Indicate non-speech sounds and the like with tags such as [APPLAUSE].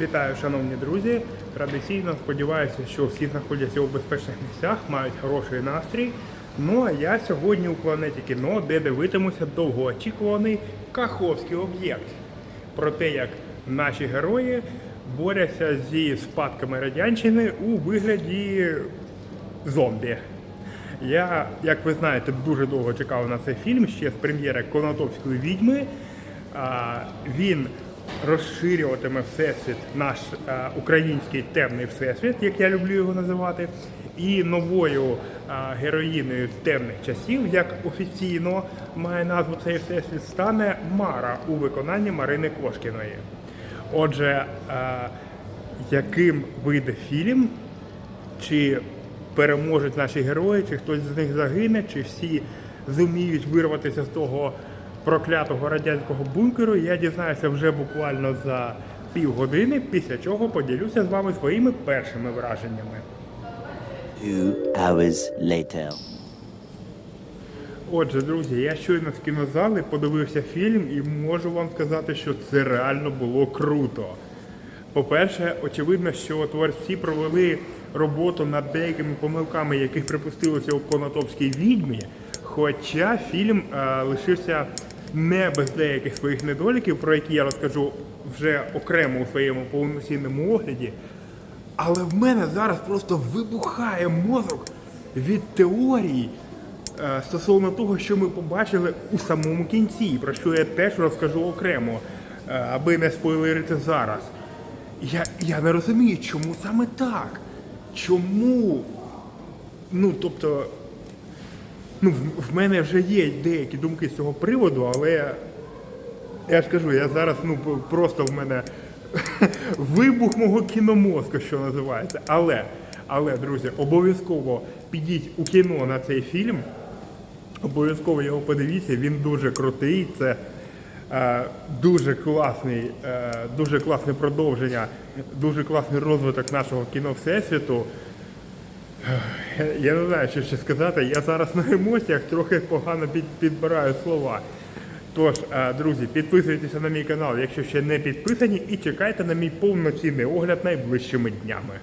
Вітаю, шановні друзі! Традиційно сподіваюся, що всі знаходяться у безпечних місцях, мають хороший настрій. Ну а я сьогодні у планеті кіно, де дивитимуся довгоочікуваний Каховський об'єкт. Про те, як наші герої борються зі спадками радянщини у вигляді зомбі. Я, як ви знаєте, дуже довго чекав на цей фільм ще з прем'єри Конотопської відьми. Він розширюватиме всесвіт, наш а, український темний всесвіт, як я люблю його називати. І новою а, героїною темних часів, як офіційно має назву цей всесвіт, стане Мара у виконанні Марини Кошкіної. Отже, а, яким вийде фільм, чи переможуть наші герої, чи хтось з них загине, чи всі зуміють вирватися з того проклятого радянського бункеру, я дізнаюся вже буквально за півгодини, після чого поділюся з вами своїми першими враженнями. Two hours later. Отже, друзі, я щойно з кінозали подивився фільм і можу вам сказати, що це реально було круто. По-перше, очевидно, що творці провели роботу над деякими помилками, яких припустилося у Конотопській відьмі. Хоча фільм е, лишився не без деяких своїх недоліків, про які я розкажу вже окремо у своєму повноцінному огляді. Але в мене зараз просто вибухає мозок від теорій е, стосовно того, що ми побачили у самому кінці, про що я теж розкажу окремо, е, аби не спойлерити зараз. Я, я не розумію, чому саме так? Чому? Ну, тобто, ну, в, мене вже є деякі думки з цього приводу, але я ж кажу, я зараз ну просто в мене [LAUGHS] вибух мого кіномозку, що називається. Але, але, друзі, обов'язково підіть у кіно на цей фільм. Обов'язково його подивіться, він дуже крутий. Це е, дуже класний, е, дуже класне продовження, дуже класний розвиток нашого кіно всесвіту. Ех, Я не знаю, що ще сказати. Я зараз на емоціях трохи погано підбираю слова. Тож, е, друзі, підписуйтеся на мій канал, якщо ще не підписані, і чекайте на мій повноцінний огляд найближчими днями.